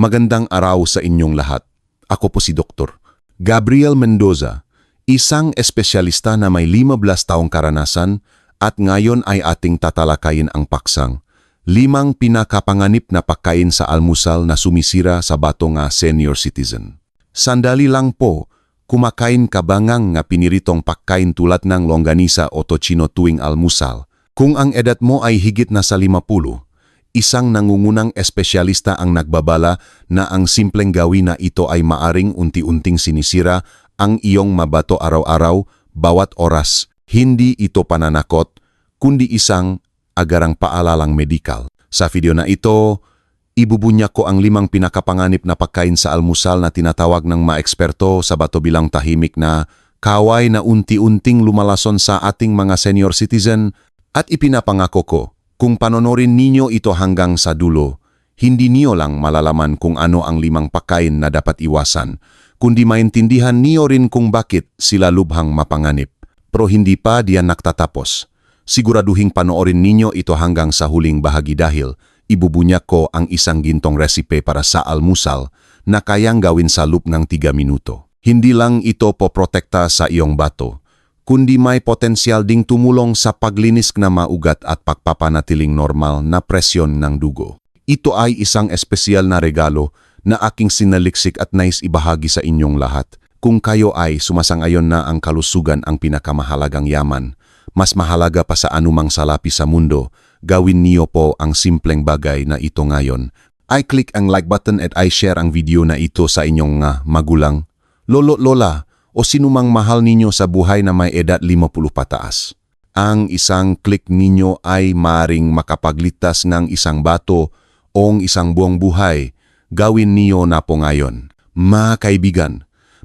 Magandang araw sa inyong lahat. Ako po si Dr. Gabriel Mendoza, isang espesyalista na may 15 taong karanasan at ngayon ay ating tatalakayin ang paksang. Limang pinakapanganip na pagkain sa almusal na sumisira sa bato nga senior citizen. Sandali lang po, kumakain ka ba ngang nga piniritong pagkain tulad ng longganisa o tocino tuwing almusal? Kung ang edad mo ay higit na sa 50, isang nangungunang espesyalista ang nagbabala na ang simpleng gawin na ito ay maaring unti-unting sinisira ang iyong mabato araw-araw, bawat oras. Hindi ito pananakot, kundi isang agarang paalalang medikal. Sa video na ito, ibubunya ko ang limang pinakapanganib na pagkain sa almusal na tinatawag ng mga eksperto sa bato bilang tahimik na kaway na unti-unting lumalason sa ating mga senior citizen at ipinapangako ko kung panonorin ninyo ito hanggang sa dulo, hindi niyo lang malalaman kung ano ang limang pagkain na dapat iwasan, kundi maintindihan niyo rin kung bakit sila lubhang mapanganib. Pero hindi pa diyan nagtatapos. Siguraduhing panoorin ninyo ito hanggang sa huling bahagi dahil ibubunya ko ang isang gintong resipe para sa almusal na kayang gawin sa loop ng 3 minuto. Hindi lang ito poprotekta sa iyong bato, kundi may potensyal ding tumulong sa paglinis na maugat at pagpapanatiling normal na presyon ng dugo. Ito ay isang espesyal na regalo na aking sinaliksik at nais ibahagi sa inyong lahat. Kung kayo ay sumasangayon na ang kalusugan ang pinakamahalagang yaman, mas mahalaga pa sa anumang salapi sa mundo, gawin niyo po ang simpleng bagay na ito ngayon. I-click ang like button at I-share ang video na ito sa inyong nga magulang, lolo, lola, o sinumang mahal ninyo sa buhay na may edad 50 pataas. Ang isang click ninyo ay maring makapagligtas ng isang bato o isang buong buhay. Gawin niyo na po ngayon. Mga kaibigan,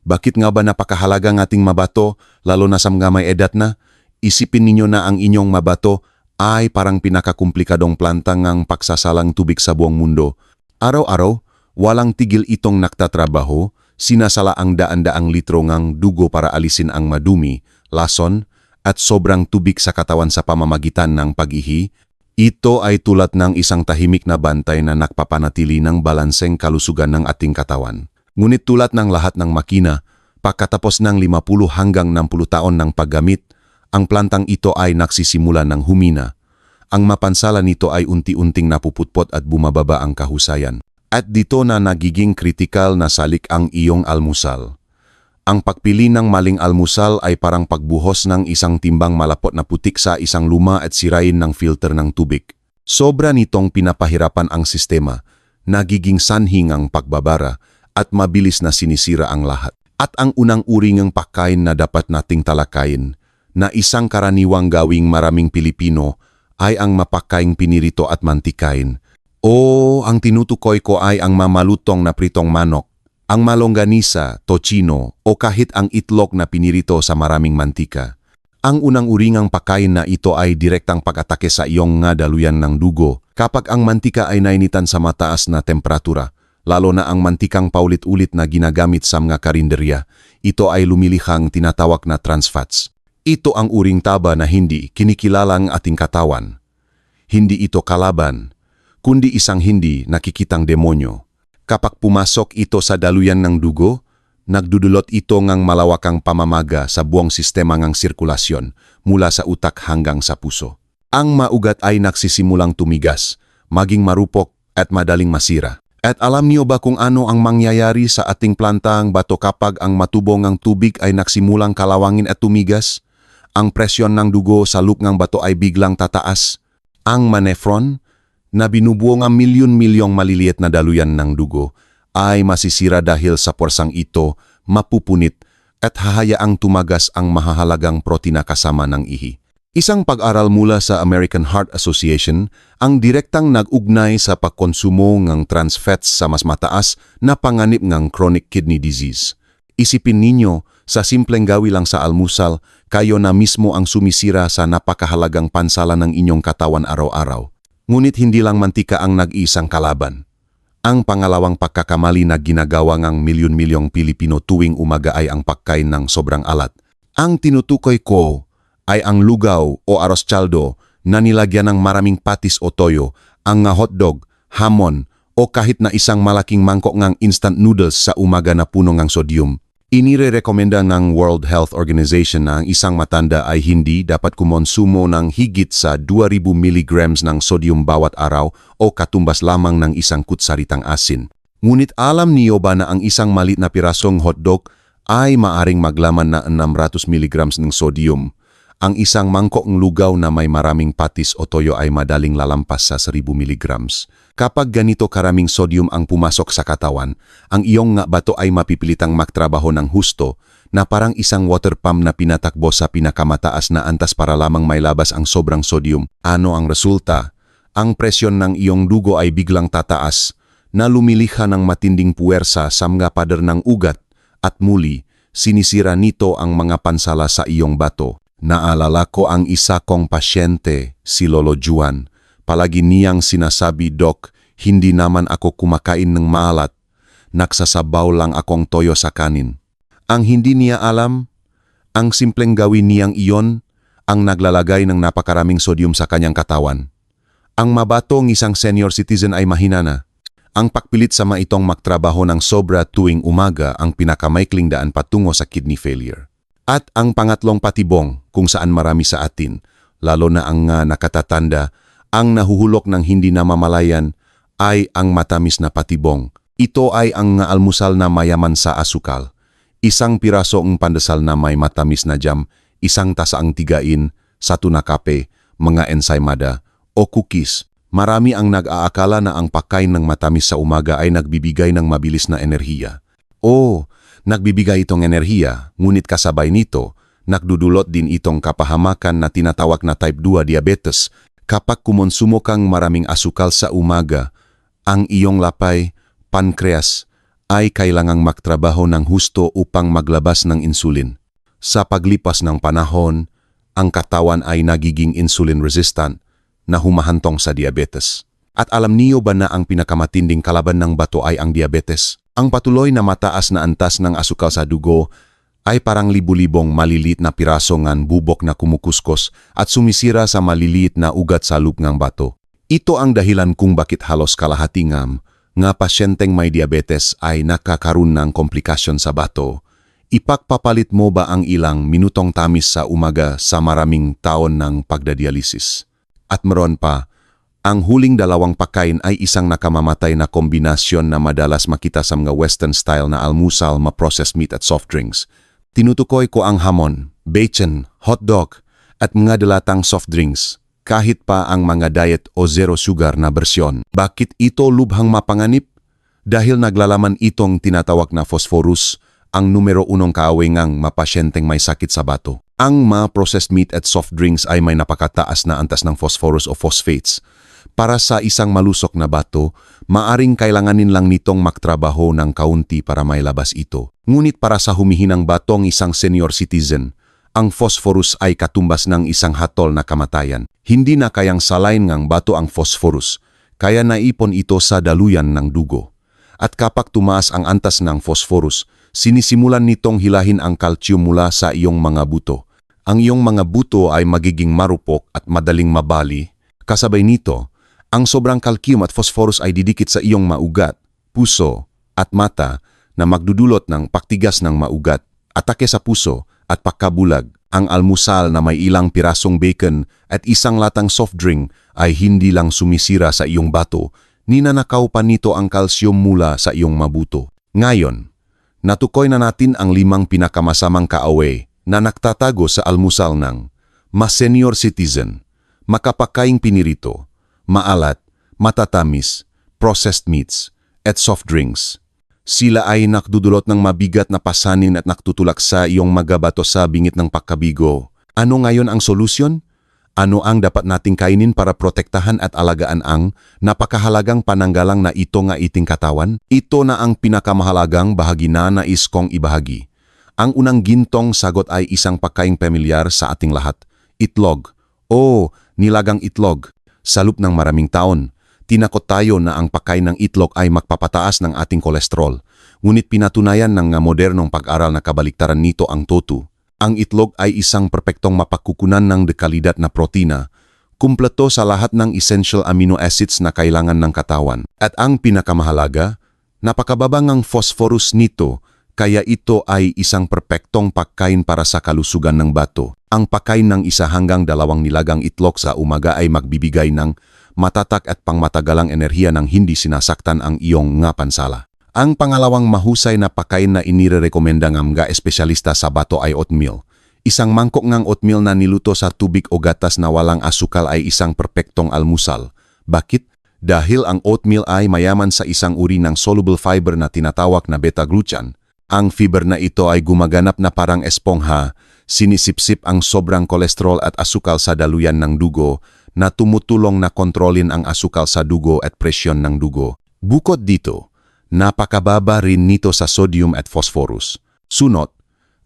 bakit nga ba napakahalaga ng ating mabato, lalo na sa mga may edad na? Isipin ninyo na ang inyong mabato ay parang pinakakumplikadong planta ngang pagsasalang tubig sa buong mundo. Araw-araw, walang tigil itong naktatrabaho, sinasala ang daan-daang litro ngang dugo para alisin ang madumi, lason, at sobrang tubig sa katawan sa pamamagitan ng pag-ihi, ito ay tulad ng isang tahimik na bantay na nakpapanatili ng balanseng kalusugan ng ating katawan. Ngunit tulad ng lahat ng makina, pagkatapos ng 50 hanggang 60 taon ng paggamit, ang plantang ito ay nagsisimula ng humina. Ang mapansala nito ay unti-unting napuputpot at bumababa ang kahusayan. At dito na nagiging kritikal na salik ang iyong almusal. Ang pagpili ng maling almusal ay parang pagbuhos ng isang timbang malapot na putik sa isang luma at sirain ng filter ng tubig. Sobra nitong pinapahirapan ang sistema, nagiging sanhing ang pagbabara at mabilis na sinisira ang lahat. At ang unang uri ng pagkain na dapat nating talakayin, na isang karaniwang gawing maraming Pilipino, ay ang mapakaing pinirito at mantikain. O ang tinutukoy ko ay ang mamalutong na pritong manok, ang malongganisa, tocino, o kahit ang itlog na pinirito sa maraming mantika. Ang unang uringang pagkain na ito ay direktang pag-atake sa iyong nga daluyan ng dugo kapag ang mantika ay nainitan sa mataas na temperatura, lalo na ang mantikang paulit-ulit na ginagamit sa mga karinderya. Ito ay lumilihang tinatawag na trans fats. Ito ang uring taba na hindi kinikilalang ating katawan. Hindi ito kalaban, kundi isang hindi nakikitang demonyo. Kapag pumasok ito sa daluyan ng dugo, nagdudulot ito ngang malawakang pamamaga sa buong sistema ng sirkulasyon mula sa utak hanggang sa puso. Ang maugat ay nagsisimulang tumigas, maging marupok at madaling masira. At alam niyo ba kung ano ang mangyayari sa ating plantang bato kapag ang matubong ng tubig ay nagsimulang kalawangin at tumigas? Ang presyon ng dugo sa loop ng bato ay biglang tataas. Ang manefron, na binubuo ng milyon-milyong maliliit na daluyan ng dugo, ay masisira dahil sa porsang ito mapupunit at hahayaang tumagas ang mahahalagang protina kasama ng ihi. Isang pag-aral mula sa American Heart Association ang direktang nag-ugnay sa pagkonsumo ng trans fats sa mas mataas na panganib ng chronic kidney disease. Isipin ninyo, sa simpleng gawi lang sa almusal, kayo na mismo ang sumisira sa napakahalagang pansala ng inyong katawan araw-araw. Ngunit hindi lang mantika ang nag-isang kalaban. Ang pangalawang pagkakamali na ginagawa ng milyon-milyong Pilipino tuwing umaga ay ang pagkain ng sobrang alat. Ang tinutukoy ko ay ang lugaw o aros caldo na nilagyan ng maraming patis o toyo, ang nga hotdog, hamon o kahit na isang malaking mangkok ng instant noodles sa umaga na puno ng sodium. Inire-rekomenda ng World Health Organization na ang isang matanda ay hindi dapat kumonsumo ng higit sa 2,000 mg ng sodium bawat araw o katumbas lamang ng isang kutsaritang asin. Ngunit alam niyo ba na ang isang malit na pirasong hotdog ay maaring maglaman na 600 mg ng sodium? Ang isang mangkok ng lugaw na may maraming patis o toyo ay madaling lalampas sa 1,000 mg. Kapag ganito karaming sodium ang pumasok sa katawan, ang iyong nga bato ay mapipilitang magtrabaho ng husto na parang isang water pump na pinatakbo sa pinakamataas na antas para lamang may labas ang sobrang sodium. Ano ang resulta? Ang presyon ng iyong dugo ay biglang tataas na lumilikha ng matinding puwersa sa mga pader ng ugat at muli, sinisira nito ang mga pansala sa iyong bato. Naalala ko ang isa kong pasyente, si Lolo Juan. Palagi niyang sinasabi, Dok, hindi naman ako kumakain ng maalat. Naksasabaw lang akong toyo sa kanin. Ang hindi niya alam, ang simpleng gawin niyang iyon, ang naglalagay ng napakaraming sodium sa kanyang katawan. Ang mabatong isang senior citizen ay mahina na. Ang pagpilit sa maitong magtrabaho ng sobra tuwing umaga ang pinakamaikling daan patungo sa kidney failure. At ang pangatlong patibong kung saan marami sa atin, lalo na ang nga nakatatanda, ang nahuhulok ng hindi namamalayan ay ang matamis na patibong. Ito ay ang almusal na mayaman sa asukal. Isang piraso ang pandasal na may matamis na jam, isang tasa ang tigain, satu na kape, mga ensaymada, o cookies. Marami ang nag-aakala na ang pagkain ng matamis sa umaga ay nagbibigay ng mabilis na enerhiya. Oo, nagbibigay itong enerhiya, ngunit kasabay nito, nagdudulot din itong kapahamakan na tinatawag na type 2 diabetes kapag kumonsumo kang maraming asukal sa umaga, ang iyong lapay, pankreas, ay kailangang magtrabaho ng husto upang maglabas ng insulin. Sa paglipas ng panahon, ang katawan ay nagiging insulin resistant na humahantong sa diabetes. At alam niyo ba na ang pinakamatinding kalaban ng bato ay ang diabetes? Ang patuloy na mataas na antas ng asukal sa dugo ay parang libu-libong maliliit na piraso ngan bubok na kumukuskos at sumisira sa maliliit na ugat sa loob ng bato. Ito ang dahilan kung bakit halos kalahati ngam nga pasyenteng may diabetes ay nakakaroon ng komplikasyon sa bato. Ipagpapalit mo ba ang ilang minutong tamis sa umaga sa maraming taon ng pagdadialisis? At meron pa, ang huling dalawang pagkain ay isang nakamamatay na kombinasyon na madalas makita sa mga western style na almusal, ma-processed meat at soft drinks. Tinutukoy ko ang hamon, bacon, hotdog at mga dalatang soft drinks kahit pa ang mga diet o zero sugar na bersyon. Bakit ito lubhang mapanganib? Dahil naglalaman itong tinatawag na phosphorus, ang numero unong kaawengang mapasyenteng may sakit sa bato. Ang mga processed meat at soft drinks ay may napakataas na antas ng phosphorus o phosphates. Para sa isang malusok na bato, maaring kailanganin lang nitong magtrabaho ng kaunti para mailabas ito. Ngunit para sa humihinang batong isang senior citizen, ang phosphorus ay katumbas ng isang hatol na kamatayan. Hindi na kayang salain ngang bato ang phosphorus, kaya naipon ito sa daluyan ng dugo. At kapag tumaas ang antas ng phosphorus, sinisimulan nitong hilahin ang kalsyum mula sa iyong mga buto. Ang iyong mga buto ay magiging marupok at madaling mabali. Kasabay nito, ang sobrang calcium at phosphorus ay didikit sa iyong maugat, puso at mata na magdudulot ng paktigas ng maugat, atake sa puso at pagkabulag. Ang almusal na may ilang pirasong bacon at isang latang soft drink ay hindi lang sumisira sa iyong bato, ninanakaw pa nito ang kalsyum mula sa iyong mabuto. Ngayon, natukoy na natin ang limang pinakamasamang kaawe na nagtatago sa almusal ng mas senior citizen, makapakaing pinirito, maalat, matatamis, processed meats, at soft drinks. Sila ay nakdudulot ng mabigat na pasanin at naktutulak sa iyong magabato sa bingit ng pagkabigo. Ano ngayon ang solusyon? Ano ang dapat nating kainin para protektahan at alagaan ang napakahalagang pananggalang na ito nga iting katawan? Ito na ang pinakamahalagang bahagi na nais kong ibahagi. Ang unang gintong sagot ay isang pagkaing pamilyar sa ating lahat. Itlog. O, nilagang itlog. Sa loop ng maraming taon, tinakot tayo na ang pagkain ng itlog ay magpapataas ng ating kolesterol. Ngunit pinatunayan ng modernong pag-aral na kabaliktaran nito ang totu. Ang itlog ay isang perpektong mapagkukunan ng dekalidad na protina, kumpleto sa lahat ng essential amino acids na kailangan ng katawan. At ang pinakamahalaga, napakababang ang phosphorus nito kaya ito ay isang perpektong pagkain para sa kalusugan ng bato. Ang pagkain ng isa hanggang dalawang nilagang itlog sa umaga ay magbibigay ng matatak at pangmatagalang enerhiya ng hindi sinasaktan ang iyong nga pansala. Ang pangalawang mahusay na pagkain na inirekomenda ng mga espesyalista sa bato ay oatmeal. Isang mangkok ng oatmeal na niluto sa tubig o gatas na walang asukal ay isang perpektong almusal. Bakit? Dahil ang oatmeal ay mayaman sa isang uri ng soluble fiber na tinatawag na beta-glucan. Ang fiber na ito ay gumaganap na parang espongha, sinisipsip ang sobrang kolesterol at asukal sa daluyan ng dugo na tumutulong na kontrolin ang asukal sa dugo at presyon ng dugo. Bukod dito, napakababa rin nito sa sodium at phosphorus. Sunod,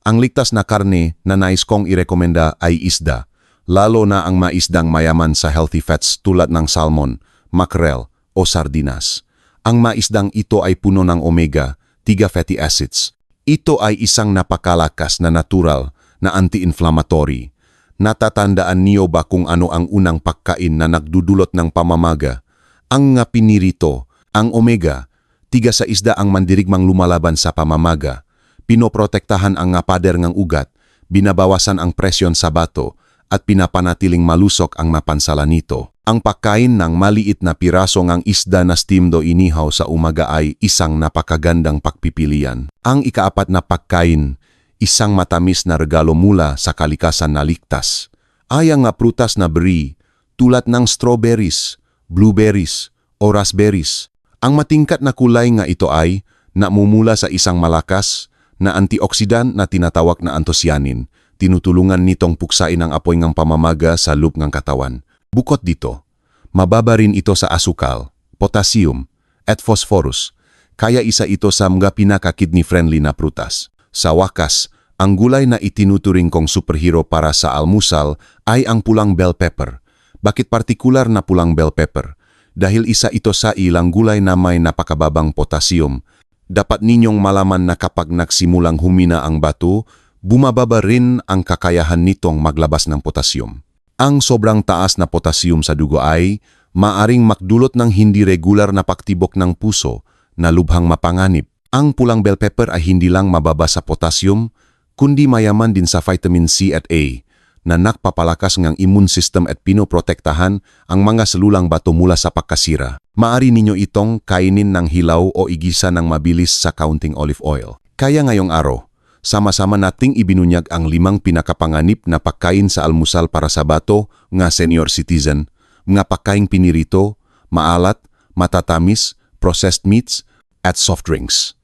ang ligtas na karne na nais kong irekomenda ay isda, lalo na ang maisdang mayaman sa healthy fats tulad ng salmon, mackerel o sardinas. Ang maisdang ito ay puno ng omega, 3 fatty acids. Ito ay isang napakalakas na natural na anti-inflammatory. Natatandaan niyo ba kung ano ang unang pagkain na nagdudulot ng pamamaga? Ang nga pinirito, ang omega, tiga sa isda ang mandirigmang lumalaban sa pamamaga. Pinoprotektahan ang nga pader ng ugat, binabawasan ang presyon sa bato, at pinapanatiling malusok ang mapansala nito. Ang pagkain ng maliit na piraso ng isda na steamdo inihaw sa umaga ay isang napakagandang pagpipilian. Ang ikaapat na pagkain, isang matamis na regalo mula sa kalikasan na ligtas. Ay ang nga prutas na brie, tulad ng strawberries, blueberries, o raspberries. Ang matingkat na kulay nga ito ay namumula sa isang malakas na antioxidant na tinatawag na anthocyanin. Tinutulungan nitong puksain ang apoy ng pamamaga sa loop ng katawan. Bukod dito, mababa rin ito sa asukal, potassium, at phosphorus, kaya isa ito sa mga pinaka-kidney-friendly na prutas. Sa wakas, ang gulay na itinuturing kong superhero para sa almusal ay ang pulang bell pepper. Bakit partikular na pulang bell pepper? Dahil isa ito sa ilang gulay na may napakababang potassium. Dapat ninyong malaman na kapag nagsimulang humina ang bato, bumababa rin ang kakayahan nitong maglabas ng potassium. Ang sobrang taas na potassium sa dugo ay maaring makdulot ng hindi regular na paktibok ng puso na lubhang mapanganib. Ang pulang bell pepper ay hindi lang mababa sa potassium, kundi mayaman din sa vitamin C at A na nakpapalakas ng immune system at pinoprotektahan ang mga selulang bato mula sa pagkasira. Maari ninyo itong kainin ng hilaw o igisa ng mabilis sa counting olive oil. Kaya ngayong araw, sama-sama nating ibinunyag ang limang pinakapanganib na pagkain sa almusal para sa bato nga senior citizen, nga pagkain pinirito, maalat, matatamis, processed meats, at soft drinks.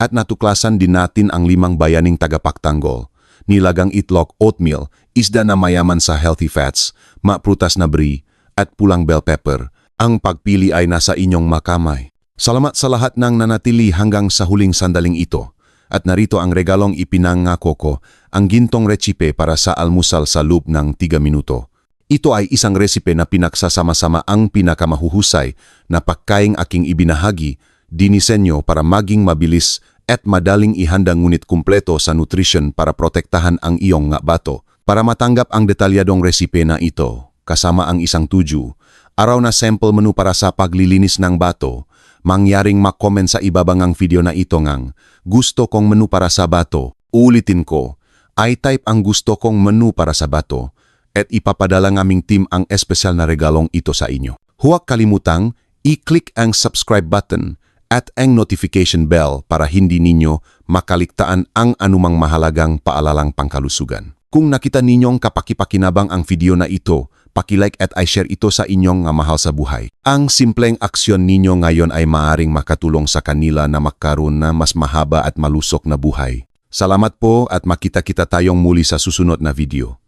At natuklasan din natin ang limang bayaning tagapagtanggol, nilagang itlog, oatmeal, isda na mayaman sa healthy fats, maprutas na brie, at pulang bell pepper. Ang pagpili ay nasa inyong makamay. Salamat sa lahat ng nanatili hanggang sa huling sandaling ito. At narito ang regalong ipinangako ko, ang gintong recipe para sa almusal sa loob ng 3 minuto. Ito ay isang resipe na pinagsasama-sama ang pinakamahuhusay na pagkaing aking ibinahagi, dinisenyo para maging mabilis at madaling ihanda ngunit kumpleto sa nutrition para protektahan ang iyong nga bato. Para matanggap ang detalyadong resipe na ito, kasama ang isang tuju, araw na sample menu para sa paglilinis ng bato, mangyaring mag-comment sa ibabangang video na ito ngang, gusto kong menu para sa bato, ulitin ko, I type ang gusto kong menu para sa bato, at ipapadala ng aming team ang espesyal na regalong ito sa inyo. Huwag kalimutang i-click ang subscribe button at ang notification bell para hindi ninyo makaligtaan ang anumang mahalagang paalalang pangkalusugan. Kung nakita ninyong kapakipakinabang ang video na ito, pakilike at i-share ito sa inyong mahal sa buhay. Ang simpleng aksyon ninyo ngayon ay maaring makatulong sa kanila na magkaroon na mas mahaba at malusok na buhay. Salamat po at makita-kita tayong muli sa susunod na video.